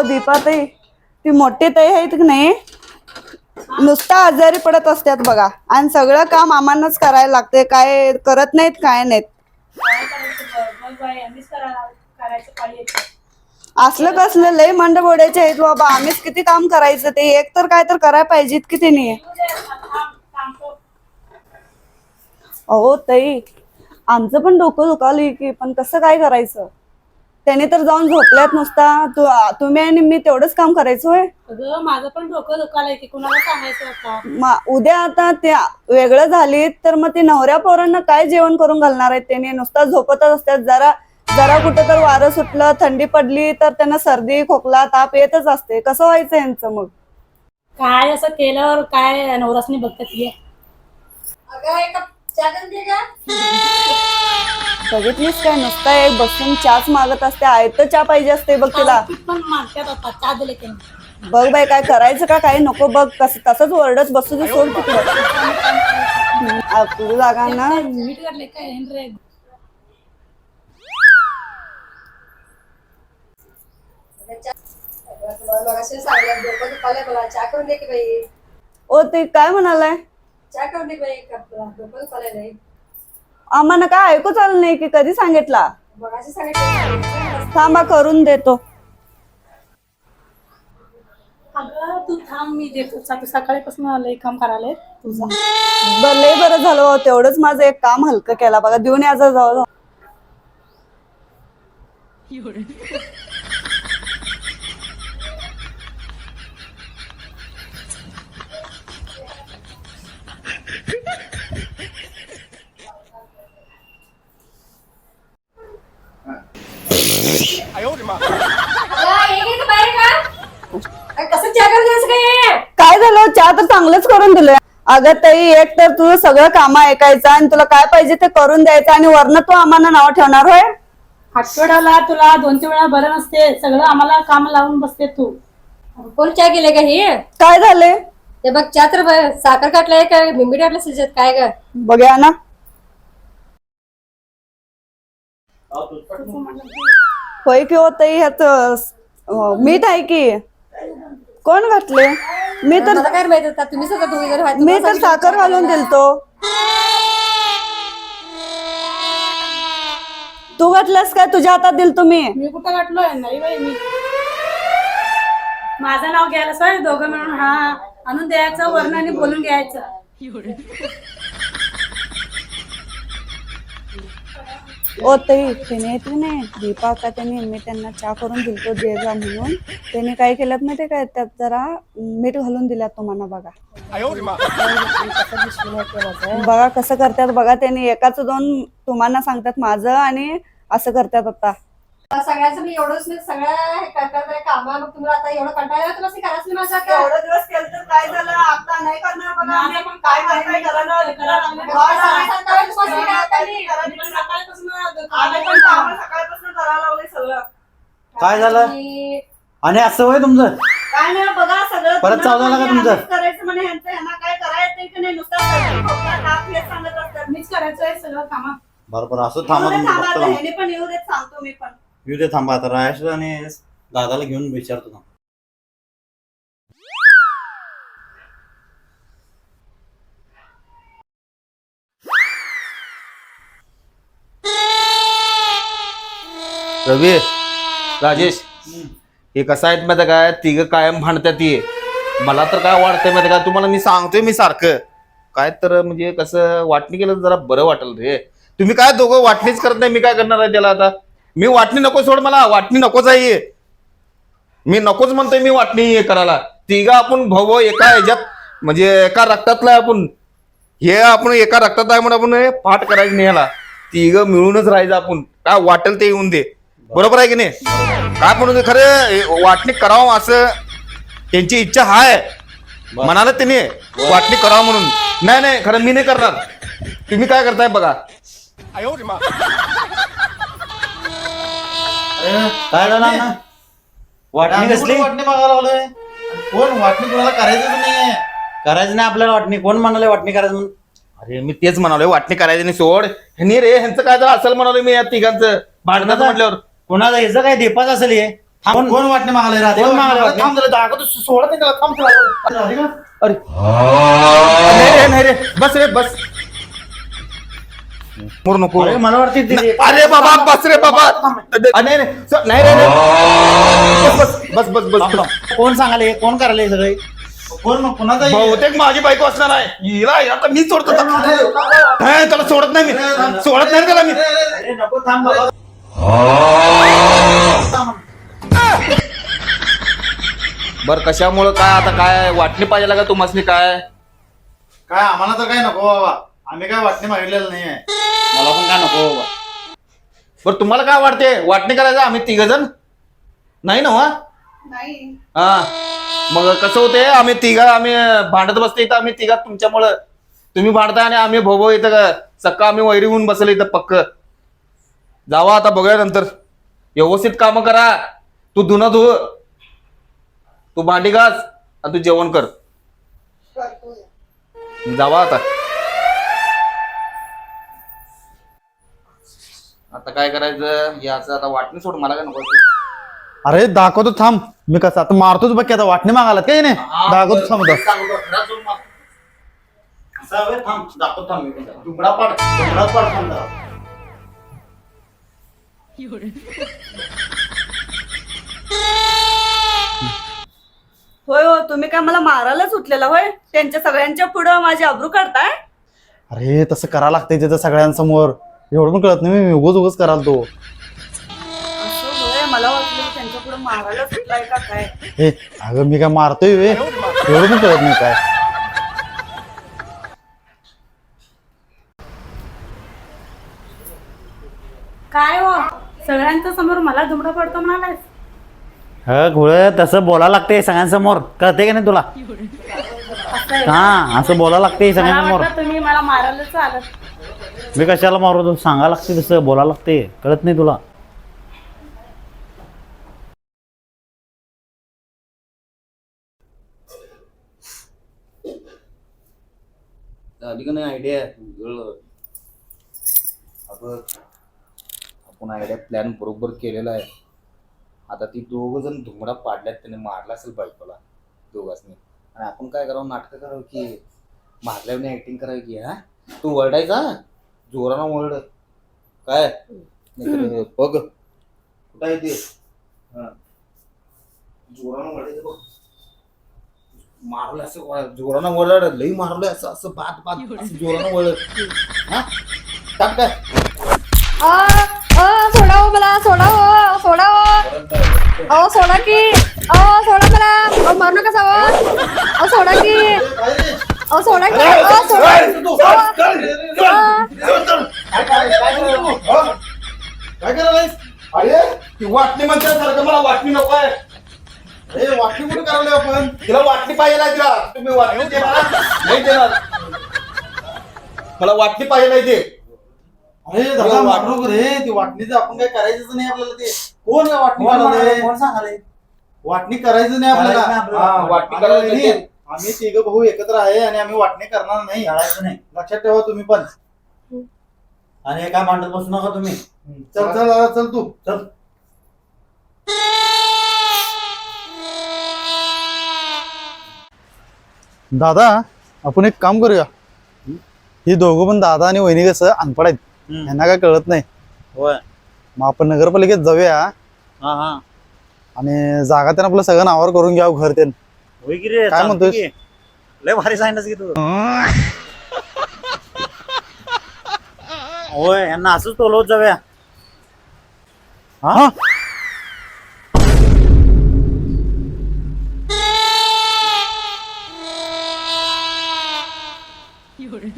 अहो दीपाताई ती मोठी ताई आहेत की नाही? नुसता आजारी पडत असतात बघा. आणि सगळं काम आम्हालाच करायला लागते काय करत नाहीत काय नाहीत. असलं कसलं लय मंड बोडायचे आहेत बाबा. आम्हीच किती काम करायचं ते. एक तर काय तर करायला पाहिजेत की ते येऊ अहो ताई आमचं पण डोकं दुखावली की पण कसं काय करायचं? त्याने तर जाऊन झोपल्यात नुसता. तू तुम्ही आणि मी तेवढंच काम करायचं होय? अगं माझं पण डोकं दुखायला की कुणाला सांगायचं आता? मा- उद्या आता ते वेगळं झाली तर मग ते नवऱ्या पोरांना काय जेवण करून घालणार आहेत त्याने? नुसता झोपतच असतात. जरा जरा कुठं तर वारं सुटलं थंडी पडली तर त्यांना सर्दी खोकला ताप येतच असते. कसं व्हायचं यांचं मग? काय असं केल्यावर काय नवरासनी बघतात ये बघितलीस काय नुसता एक बसून चहाच मागत असते आयत चहा पाहिजे असते बघ तिला. पीठ पण मागतात आता चहा दिले की नाही. बघ बाई काय करायचं का काही नको बघ कस तसंच ओरडत बसू दे सोड तिकडं आपली जागा ना. मीठ घातले काय हेन रे? चहा करून दे की बाई. ओ ते काय म्हणालाय? बाई नाही आम्हाला काय ऐकूच आलं नाही की कधी सांगितला? सांगितलं. थांबा करून देतो. अगं तू थांब मी देतो. सा- तू सकाळीपासून लई काम करायला तुझा. बर लय बरं झालं हो, तेवढंच माझं एक काम हलकं केला. बघा देऊन याचा जाऊ जाऊ. कसं चहा करून द्यायचं काय? काय झालं? चहा तर चांगलंच करून दिलंय. अगं ताई एक तर तुझं सगळं काम ऐकायचं आणि तुला काय पाहिजे ते करून द्यायचं आणि वरनं तू आम्हाला नाव ठेवणार होय? आठवड्याला तुला दोन तीन वेळा बरं नसते. सगळं आम्हाला काम लावून बसते तू. कोण चहा केले का हे? काय झाले? ते बघ चहा तर बघ, साखर काटलाय का? बिंबी टाकलं सिजत काय का बघूया ना. होय की होत ह्यात अं, मीठ आहे की? कोण घातले मी तर काय माहीत तुम्ही दोघी जण मी तर साखर घालून दिलतो. तू घातलंस काय? तुझ्या हातात दिल तुम्ही. मी कुठं गाठलोय नाही बाई मी माझं नाव घ्यायला सर दोघं मिळून हा आणून द्यायचं वर्ण आणि बोलून घ्यायचं. ओ ताई त्याने येते नाही दीपा का त्यांनी मी त्यांना चहा करून दिलतो जेजा जा म्हणून. त्याने काय केलं माहिती काय त्यात जरा मीठ घालून दिला तुम्हाला बघा. बघा कसं करतात बघा त्यांनी एकाच दोन तुम्हाला सांगतात माझं आणि असं करतात आता. सगळ्याचं मी एवढंच मी सगळं करतात काम मग तुम्हाला आता एवढं कंटाळा तुम्हाला करायचं नाही माझं का एवढं दिवस केलं तर काय झालं? आता नाही करणार बघा. आम्ही. पण काय काय करायचं, करायचं? करायचं. मी सकाळपासून करायला लावले सगळं. काय झालं? आणि असं होय तुमचं? काय नाही बघा सगळं परत चालू झालं का म्हणजे तुमचं? करायचं म्हणे ह्यांचं ह्यांना काय करायचं की नाही नुसतं हे सांगत असतात. मीच करायचं आहे सगळं काम. बरोबर असं थांबा आता. ह्याने पण येऊ देत सांगतो मी पण. येऊ दे थांबा आता. रायश आणि दादाला घेऊन विचारतो थांब. रवी राजेश हे कसं आहेत माहिती काय तिघ कायम भांडतात ये मला तर काय वाटतंय माहिती काय तुम्हाला मी सांगतोय मी सारखं. काय तर म्हणजे कसं वाटणी केलं तर जरा बरं वाटेल रे. तुम्ही काय दोघं वाटणीच करत नाही मी काय करणार आहे त्याला आता? मी वाटणी नको सोड मला वाटणी नकोच आहे मी नकोच म्हणतोय मी वाटणी हे करायला. तिघं आपण भाऊ एका ह्याच्यात म्हणजे एका रक्तातला आहे आपण. हे आपण एका रक्तात आहे म्हणून आपण हे पाठ करायचं नाही ह्याला. तिघ मिळूनच राहायचं आपण. काय वाटेल ते येऊन दे. बरोबर आहे की नाही? काय म्हणून दे? खरं वाटणी करावं असं त्यांची इच्छा आहे म्हणाला त्यांनी वाटणी करावं म्हणून. नाही नाही खरं मी नाही करणार. तुम्ही काय करताय बघा. काय झालं ना वाटणी कसली? वाटणी मागायला लागलोय? कोण? वाटणी कोणाला करायचंच नाहीये. करायचं नाही आपल्याला वाटणी. कोण म्हणाले वाटणी करायचं म्हणून? अरे मी तेच म्हणालोय वाटणी करायची नाही सोड. ह्यांनी रे ह्यांचं काय तर असेल म्हणालोय मी या तिघांचं. भांडणाचं म्हटल्यावर. कोणाला याचं काय देपाच असेल हे? थांब कोण वाटणे मागायला राधिका कोण मागायला वाटणी? थांब जरा जागा तू सोडत नाही त्याला थांब तुला राधिका अरे नाही रे नाही रे. बस रे बस. मोर नको अरे, मला वाटते ते- अरे बाबा बस रे बाबा. अ, नाही नाही स- नाही रे नाही. बस बस बस बस कोण सांगाले कोण करायला हे सगळे? कोण कुणाचा हे? बहुतेक माझी बायको असणार आहे. हिला आता मी सोडतो त्याला. सोडत नाही मी. सोडत नाही त्याला मी. अरे नको थांब बाबा. बर कशामुळं काय? आता काय? वाटणी पाहिजे का तुम्हाला काय? काय आम्हाला तर काय नको बाबा. आम्ही काय वाटणे मागितलेलं नाहीये. मला पण काय नको बाबा. बर तुम्हाला काय वाटते? वाटणी करायचं आम्ही तिघ जण नाही ना हो? नाही. हा. मग कसं होते आम्ही तिघा आम्ही भांडत बसते इथं आम्ही तिघा तुमच्यामुळं. तुम्ही भांडता आणि आम्ही भोभो इथं का सक्का आम्ही वैरी होऊन बसलो इथं पक्क. जावा आता बघूया नंतर. व्यवस्थित काम करा. तू धुणं धु. तू भांडी घास आणि तू जेवण कर. जावा आता. आता काय करायचं? याचं आता वाटणी सोड मला काय नको अरे दाखवतो थांब. मी कसं आता मारतोच बघ की आता वाटणे मागायला काही नाही? दाखवतो थांब आता. होय हो तुम्ही काय मला मारायलाच उठलेला होय? त्यांच्या सगळ्यांच्या पुढं माझी अब्रू काढताय? अरे तसं करा लागतंय तिथं सगळ्यांसमोर. एवढं पण कळत नाही मी उगच उगच कराल तो. असं होय मला वाटलं की त्यांच्या पुढं मारायलाच उठलाय का काय? हे अगं मी काय मारतोय वे? एवढं पण कळत नाही काय. काय हो? सगळ्यांच्या समोर मला दुमडा पडतो ह घोळ तसं बोला लागते सगळ्यांसमोर. कळते का नाही तुला? असं आहे. हा असं बोला लागते मला सगळ्यांसमोर. वाटलं तुम्ही मला मारायलाच आलात. मी कशाला मारू? तू सांगा लागते तसं बोला लागते. कळत नाही तुला. झाली का नाही आयडिया अगं आपण आयडिया प्लॅन बरोबर केलेला आहे. आता ती दोघ जण धुमडा पाडल्यात त्याने मारला असेल बायकोला दोघांनी आणि आपण काय करावं? नाटकं करावं की? मारल्याने ऍक्टिंग करावी की हा? तू वरडायचा? जोरानं वरड काय? नाहीतर बघ. कुठं आहे ते? हा. जोरानं बघ. मारलं असं वा- जोरानं वरड लई मारलं असं असं बात बात असं जोरानं वरड हा? टाक काय? आ, आ, सोडा हो मला सोडा हो सोडा हो अहो सोडा की. अहो सोडा मला. अहो मारू नका सावं अहो सोडा की. अहो सोडा की. अहो सोडा काय करायलायस अरे ती वाटणी म्हणते सारखं मला वाटणी नको आहे हे करावले आपण. तिला वाटणी पाहिजे तिला. तुम्ही वाटणी देणार? नाही देणार. मला वाटणी पाहिजे नाही ते. अरे दादा नको रे. ती वाटणीचं आपण काय करायचंच नाही आपल्याला ते. कोण काय वाटणी करायला? कोण सांगाले वाटणी करायचं नाही आपल्याला. करायचं. हा, वाटणी करायचं करायची नाही. आम्ही तिघ भाऊ एकत्र आहे आणि आम्ही वाटणी करणार नाही. नाही. लक्षात ठेवा तुम्ही पण. आणि काय मांडत बसू नका तुम्ही. चल चल चल तू. चल. दादा आपण एक काम करूया. ही दोघं पण दादा आणि वहिनी कसं अनपड आहेत. हम्म. यांना काय कळत नाही. होय. मग आपण नगरपालिकेत जाऊया. हा हा. आणि जागा त्यांना आपलं सगळं नावावर करून घ्यावं घर ते होय की रे काय चालतंय? की. लय भारी सांगितलंस की तू. होय यांना असंच तोलवत जाऊया. हा? 有人。